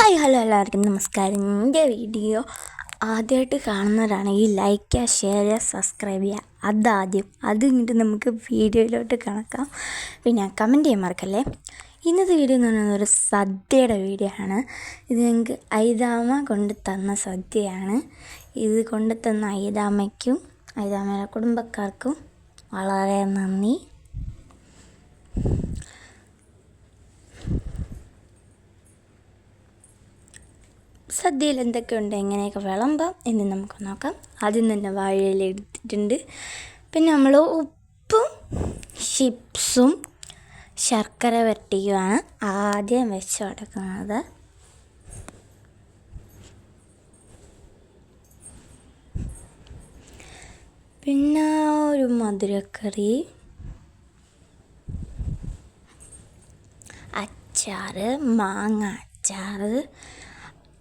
Hi hello എല്ലാവർക്കും നമസ്കാരം. എന്റെ വീഡിയോ ആദ്യമായിട്ട് കാണുന്നവരാണെങ്കിൽ ലൈക്ക് ചെയ്യുക ഷെയർ ചെയ്യുക സബ്സ്ക്രൈബ് ചെയ്യുക അതാദ്യം അത് കഴിഞ്ഞിട്ട് നമുക്ക് വീഡിയോയിലോട്ട് കണക്കാം. പിന്നെ കമന്റ് ചെയ്യാൻ മറക്കല്ലേ ഇന്നത്തെ വീഡിയോ എന്ന് പറയുന്നത് ഒരു സദ്യയുടെ വീഡിയോ ആണ്. ഇത് ഞങ്ങൾക്ക് ഐതാമ കൊണ്ട് തന്ന സദ്യയാണ്. ഇത് കൊണ്ട് തന്ന ഐതാമയ്ക്കും ഐതാമയുടെ കുടുംബക്കാർക്കും വളരെ നന്ദി. സദ്യയിൽ എന്തൊക്കെയുണ്ട് എങ്ങനെയൊക്കെ വിളമ്പാം എന്ന് നമുക്ക് നോക്കാം. ആദ്യം തന്നെ വാഴയില എടുത്തിട്ടുണ്ട്. പിന്നെ നമ്മൾ ഉപ്പും ചിപ്സും ശർക്കര വരട്ടിയുമാണ് ആദ്യം വെച്ച് കൊടുക്കുന്നത് പിന്നെ ഒരു മധുരക്കറി. അച്ചാറ് മാങ്ങ അച്ചാറ്.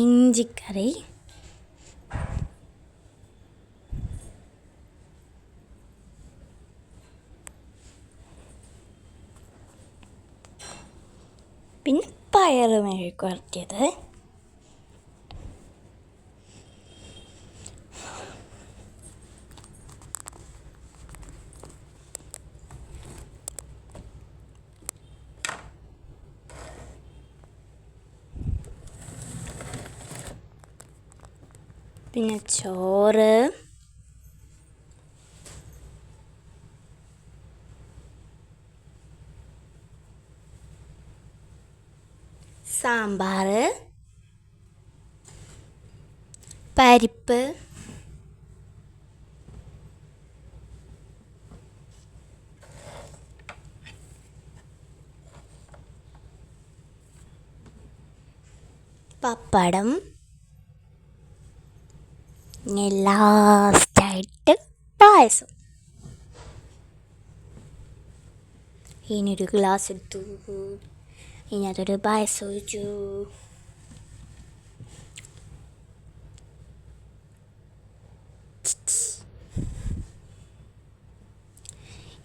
ഇഞ്ചിക്കറി. പിന്നെ പയറ് മെഴുക്ക് പിന്നെ ചോറ്. സാമ്പാർ പരിപ്പ്. പപ്പടം. ഇനി ലാസ്റ്റായിട്ട് പായസം. ഇനിയൊരു ഗ്ലാസ് എടുത്തു. ഇനി അതൊരു പായസം ഒഴിച്ചു.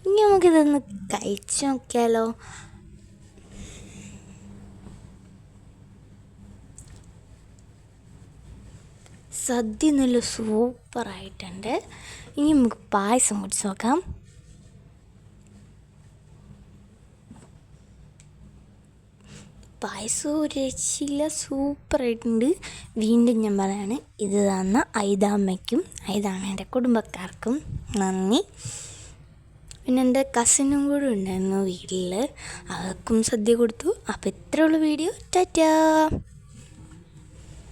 ഇനി നമുക്കിതൊന്ന് കഴിച്ചു നോക്കിയാലോ. സദ്യ നല്ല സൂപ്പറായിട്ടുണ്ട്. ഇനി നമുക്ക് പായസം കുടിച്ച് നോക്കാം. പായസം ഒരു രക്ഷയില്ല സൂപ്പറായിട്ടുണ്ട്. വീണ്ടും ഞാൻ പറയാണ് ഇത് തന്ന ഐതാമ്മയ്ക്കും ഐതാമ്മയുടെ കുടുംബക്കാർക്കും നന്ദി. പിന്നെ എന്റെ കസിനും കൂടെ ഉണ്ടായിരുന്നു വീട്ടിൽ അവർക്കും സദ്യ കൊടുത്തു. അപ്പോൾ ഇത്രയുള്ള വീഡിയോ. ടാറ്റാ.